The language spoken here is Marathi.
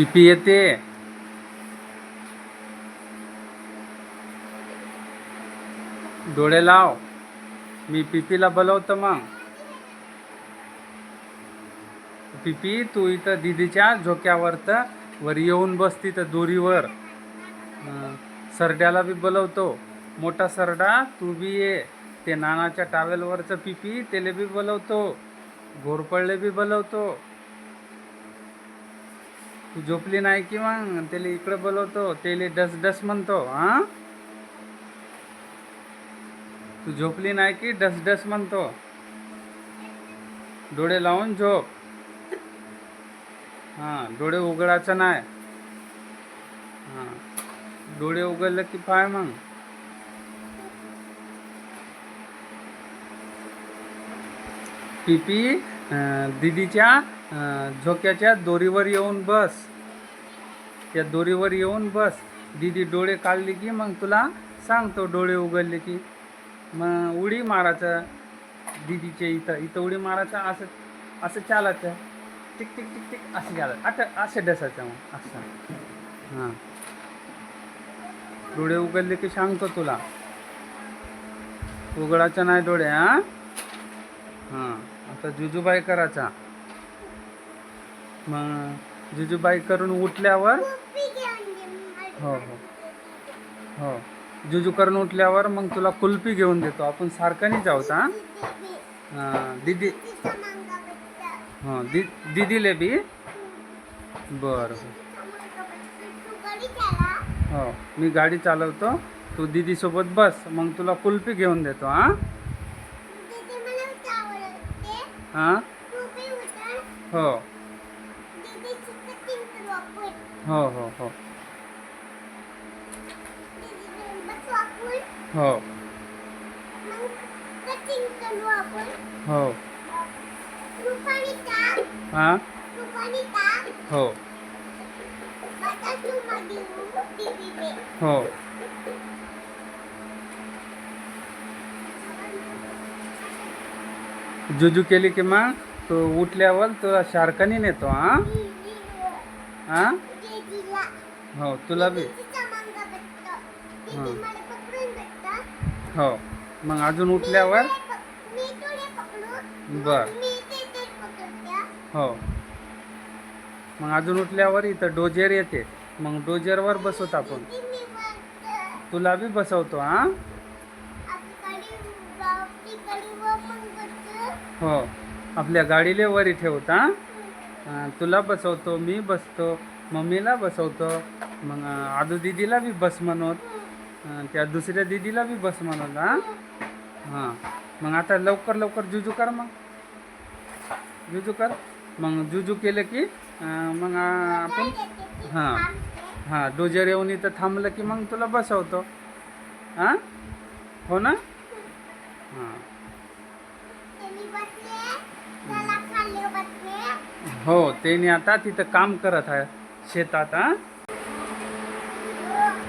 पिपी येते. डोळे लाव. मी पिपीला बोलवतो मग. पिपी तू इथं दिदीच्या झोक्यावर तर वर येऊन बस तिथं दोरीवर. सरड्याला बी बोलवतो. मोठा सरडा तू बी ये. ते नानाच्या टावेलवरचं पिपी त्याला बी बोलवतो. घोरपडले बी बोलवतो. झोपली नाही की मग त्याला इकडे बोलवतो त्याला डस डस म्हणतो हा? तू झोपली नाही की डस डस म्हणतो? डोळे लावून झोप. हा डोळे उघडायचं नाही. हा डोळे उघडलं की पाय मग. पीपी दीदीच्या झोक्याच्या दोरीवर येऊन बस. त्या दोरीवर येऊन बस. दीदी डोळे काढले की मग तुला सांगतो डोळे उघडले की. मग उडी मारायचं दिदीच्या इथं. इथं उडी मारायचं असं असं चालायचं. टिक टिक टिक टिक असं चालायचं. आता असं डसायचं मग. असं. हां. डोळे उघडले की सांगतो तुला. उघडायचं नाही डोळे हां. हां. आता जुजूबाई करायचा. मग जुजूबाई करून उठल्यावर हो हो. हो. जुजू करून उठल्यावर मग तुला कुल्फी घेऊन देतो. आपण सारखं नाही जाऊ हां हां दीदी. हां दी दीदीले बी. बरं. हो मी गाडी चालवतो. तू दीदीसोबत बस. मग तुला कुल्फी घेऊन देतो हां. हां? हो. हो हो हो. हो. हो. हां? हो. हो. जुजू केली की मग तो उठल्यावर तुला शारकानी नेतो हां? हां? हो तुला बी. हो. मग अजून उठल्यावर? बर. हो. मग अजून उठल्यावर इथं डोजेर येते. मग डोजेरवर बसवत आपण. तुला बी बसवतो हां? हो. आपल्या गाडीले वरी ठेवता हां तुला बसवतो मी बसतो. मम्मीला बसवतो. मग आदू दिदीला बी बस म्हणत त्या दुसऱ्या दिदीला बी बस म्हणत हां? हां. मग आता लवकर लवकर जुजू कर मग. जुजू कर. मग जुजू केलं की मग आपण हां. हां डोजर येऊन इथं थांबलं की मग तुला बसवतो. हां? हो ना? हां. हो त्याने आता तिथं काम करत आहे. शेतात हां